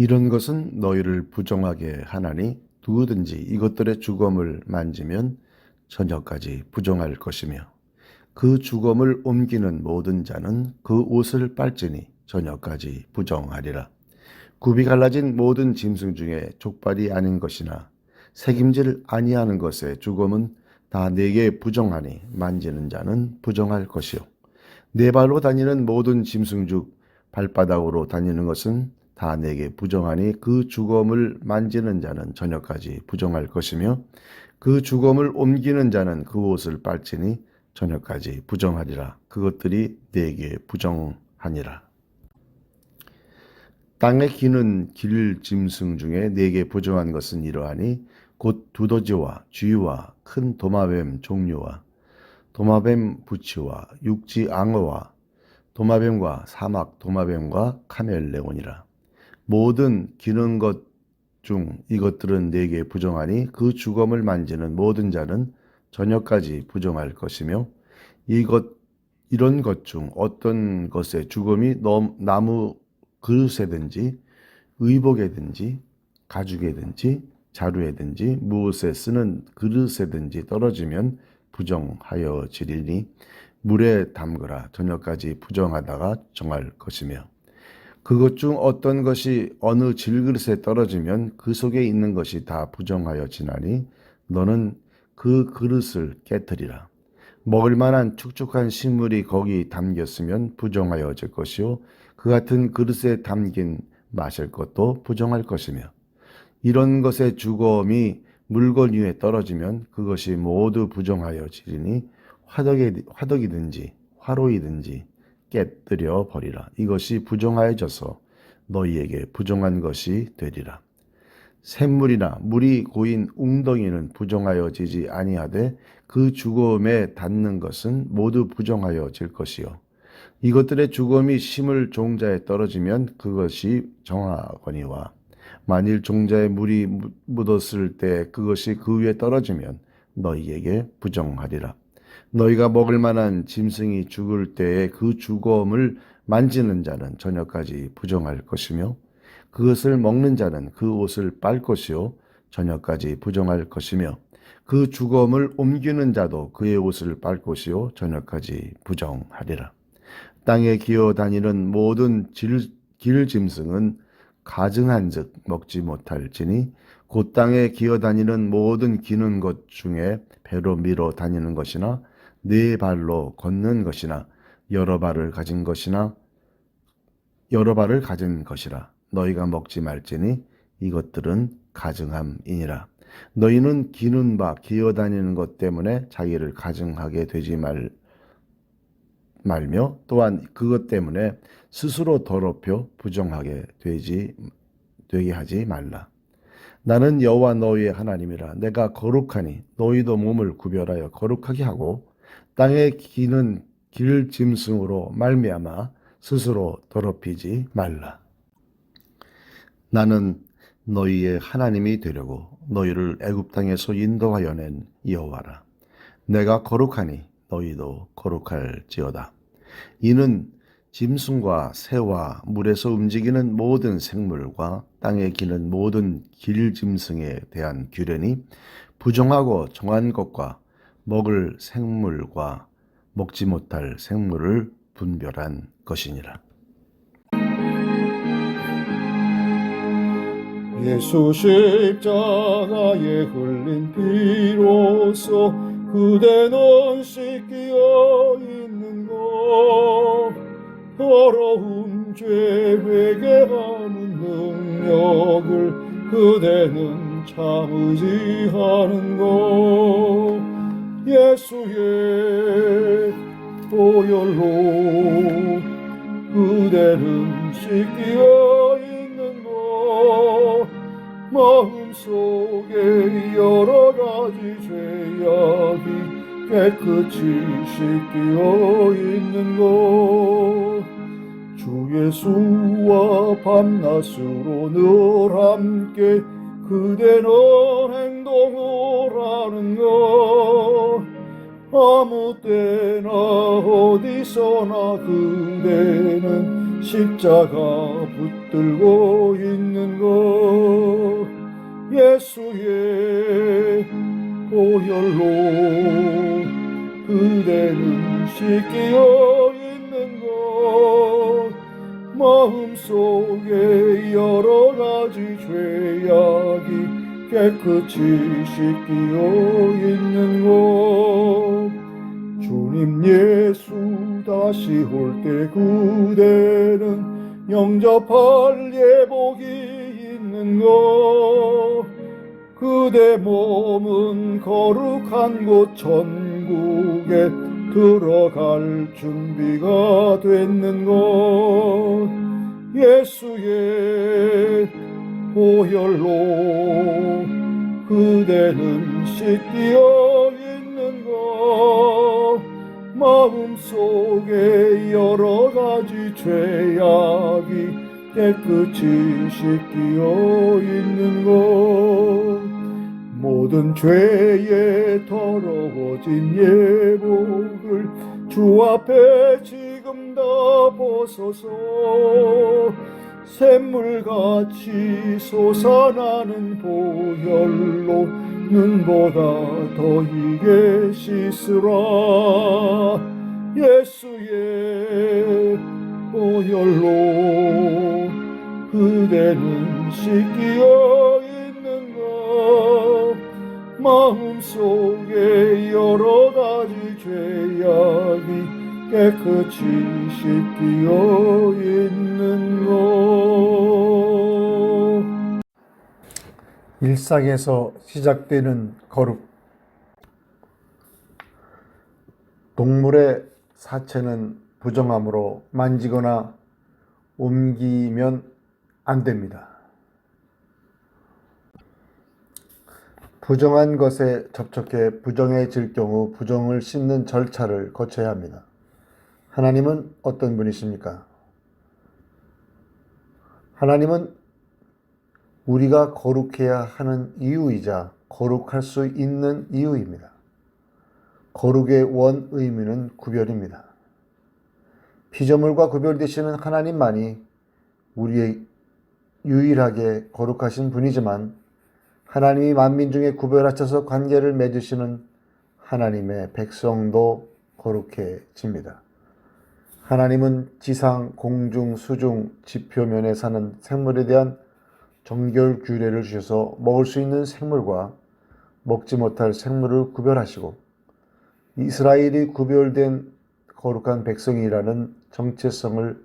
이런 것은 너희를 부정하게 하나니 누구든지 이것들의 주검을 만지면 저녁까지 부정할 것이며 그 주검을 옮기는 모든 자는 그 옷을 빨지니 저녁까지 부정하리라. 굽이 갈라진 모든 짐승 중에 족발이 아닌 것이나 색임질 아니하는 것의 주검은 다 내게 부정하니 만지는 자는 부정할 것이요. 네 발로 다니는 모든 짐승 중 발바닥으로 다니는 것은 다 내게 부정하니 그 주검을 만지는 자는 저녁까지 부정할 것이며 그 주검을 옮기는 자는 그 옷을 빨지니 저녁까지 부정하리라. 그것들이 내게 부정하니라. 땅에 기는 길 짐승 중에 내게 부정한 것은 이러하니 곧 두더지와 쥐와 큰 도마뱀 종류와 도마뱀 부치와 육지 앙어와 도마뱀과 사막 도마뱀과 카멜레온이라. 모든 기는 것 중 이것들은 내게 부정하니 그 주검을 만지는 모든 자는 저녁까지 부정할 것이며 이것 이런 것 중 어떤 것의 주검이 넘- 나무 그릇에든지 의복에든지 가죽에든지 자루에든지 무엇에 쓰는 그릇에든지 떨어지면 부정하여 지리니 물에 담그라. 저녁까지 부정하다가 정할 것이며 그것 중 어떤 것이 어느 질그릇에 떨어지면 그 속에 있는 것이 다 부정하여 지나니 너는 그 그릇을 깨뜨리라. 먹을 만한 축축한 식물이 거기 담겼으면 부정하여질 것이요. 그 같은 그릇에 담긴 마실 것도 부정할 것이며 이런 것의 주검이 물건 위에 떨어지면 그것이 모두 부정하여지리니 화덕이, 화덕이든지 화로이든지 깨뜨려 버리라. 이것이 부정하여져서 너희에게 부정한 것이 되리라. 샘물이나 물이 고인 웅덩이는 부정하여지지 아니하되 그 주검에 닿는 것은 모두 부정하여질 것이요. 이것들의 주검이 심을 종자에 떨어지면 그것이 정하거니와 만일 종자에 물이 묻- 묻었을 때 그것이 그 위에 떨어지면 너희에게 부정하리라. 너희가 먹을 만한 짐승이 죽을 때에 그 주검을 만지는 자는 저녁까지 부정할 것이며 그것을 먹는 자는 그 옷을 빨 것이요 저녁까지 부정할 것이며 그 주검을 옮기는 자도 그의 옷을 빨 것이요 저녁까지 부정하리라. 땅에 기어 다니는 모든 질, 길 짐승은 가증한즉 먹지 못할지니 곧 땅에 기어 다니는 모든 기는 것 중에 배로 밀어 다니는 것이나 네 발로 걷는 것이나 여러 발을 가진 것이나 여러 발을 가진 것이라. 너희가 먹지 말지니 이것들은 가증함이니라. 너희는 기는 바 기어 다니는 것 때문에 자기를 가증하게 되지 말 말며 또한 그것 때문에 스스로 더럽혀 부정하게 되지 되게 하지 말라. 나는 여호와 너희의 하나님이라. 내가 거룩하니 너희도 몸을 구별하여 거룩하게 하고 땅에 기는 길 짐승으로 말미암아 스스로 더럽히지 말라. 나는 너희의 하나님이 되려고 너희를 애굽 땅에서 인도하여 낸 여호와라. 내가 거룩하니 너희도 거룩할지어다. 이는 짐승과 새와 물에서 움직이는 모든 생물과 땅에 기는 모든 길짐승에 대한 규례니 부정하고 정한 것과 먹을 생물과 먹지 못할 생물을 분별한 것이니라. 예수 십자가에 흘린 피로써 그대는 씻기어 있는 것 더러운 죄 회개하는 능력을 그대는 참으지 하는 것 예수의 보혈로 그대는 씻기어 있는 것 마음속에 여러 가지 죄악이 깨끗이 씻기어 있는 것. 주 예수와 밤낮으로 늘 함께 그대는 행동을 하는 것 아무 때나 어디서나 그대는 십자가 붙들고 있는 것. 예수의 보혈로 그대는 씻기어 깨끗이 씻기어 있는 것 주님 예수 다시 올 때 그대는 영접할 예복이 있는 것 그대 몸은 거룩한 곳 천국에 들어갈 준비가 됐는 것 예수의 보혈로 그대는 씻기어 있는 것. 마음속에 여러 가지 죄악이 깨끗이 씻기어 있는 것. 모든 죄에 더러워진 예복을 주 앞에 지금 다 벗어서 샘물같이 솟아나는 보혈로 눈보다 더 이게 씻으라. 예수의 보혈로 그대는 씻기어 있는 것 마음속에 여러 가지 죄악이 깨끗이 씻기어 있는 것 일상에서 시작되는 거룩. 동물의 사체는 부정함으로 만지거나 옮기면 안 됩니다. 부정한 것에 접촉해 부정해질 경우 부정을 씻는 절차를 거쳐야 합니다. 하나님은 어떤 분이십니까? 하나님은 우리가 거룩해야 하는 이유이자 거룩할 수 있는 이유입니다. 거룩의 원 의미는 구별입니다. 피조물과 구별되시는 하나님만이 우리의 유일하게 거룩하신 분이지만 하나님이 만민 중에 구별하셔서 관계를 맺으시는 하나님의 백성도 거룩해집니다. 하나님은 지상, 공중, 수중, 지표면에 사는 생물에 대한 정결 규례를 주셔서 먹을 수 있는 생물과 먹지 못할 생물을 구별하시고 이스라엘이 구별된 거룩한 백성이라는 정체성을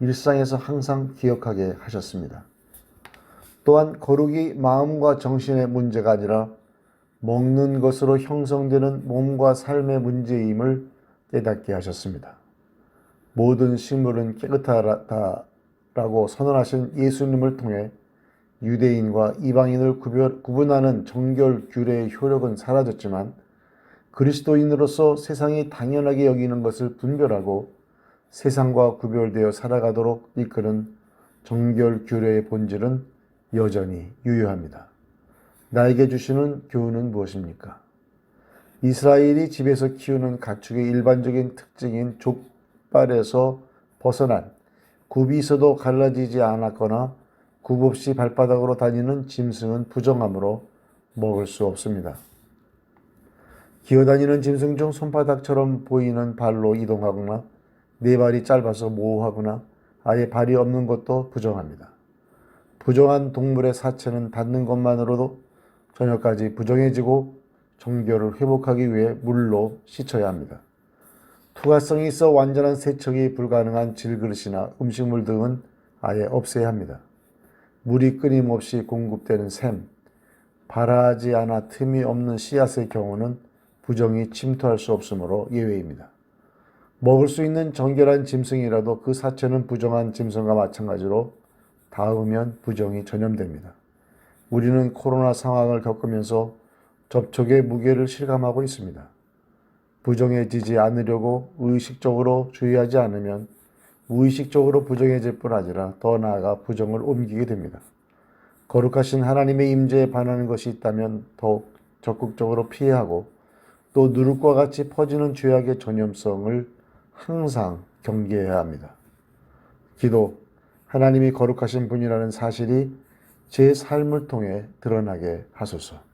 일상에서 항상 기억하게 하셨습니다. 또한 거룩이 마음과 정신의 문제가 아니라 먹는 것으로 형성되는 몸과 삶의 문제임을 깨닫게 하셨습니다. 모든 식물은 깨끗하다라고 선언하신 예수님을 통해 유대인과 이방인을 구별, 구분하는 정결 규례의 효력은 사라졌지만 그리스도인으로서 세상이 당연하게 여기는 것을 분별하고 세상과 구별되어 살아가도록 이끄는 정결 규례의 본질은 여전히 유효합니다. 나에게 주시는 교훈은 무엇입니까? 이스라엘이 집에서 키우는 가축의 일반적인 특징인 족 발에서 벗어난 굽이 있어도 갈라지지 않았거나 굽 없이 발바닥으로 다니는 짐승은 부정함으로 먹을 수 없습니다. 기어다니는 짐승 중 손바닥처럼 보이는 발로 이동하거나 네 발이 짧아서 모호하거나 아예 발이 없는 것도 부정합니다. 부정한 동물의 사체는 닿는 것만으로도 저녁까지 부정해지고 정결을 회복하기 위해 물로 씻어야 합니다. 투과성이 있어 완전한 세척이 불가능한 질그릇이나 음식물 등은 아예 없애야 합니다. 물이 끊임없이 공급되는 샘, 발하지 않아 틈이 없는 씨앗의 경우는 부정이 침투할 수 없으므로 예외입니다. 먹을 수 있는 정결한 짐승이라도 그 사체는 부정한 짐승과 마찬가지로 닿으면 부정이 전염됩니다. 우리는 코로나 상황을 겪으면서 접촉의 무게를 실감하고 있습니다. 부정해지지 않으려고 의식적으로 주의하지 않으면 무의식적으로 부정해질 뿐 아니라 더 나아가 부정을 옮기게 됩니다. 거룩하신 하나님의 임재에 반하는 것이 있다면 더욱 적극적으로 피해하고 또 누룩과 같이 퍼지는 죄악의 전염성을 항상 경계해야 합니다. 기도, 하나님이 거룩하신 분이라는 사실이 제 삶을 통해 드러나게 하소서.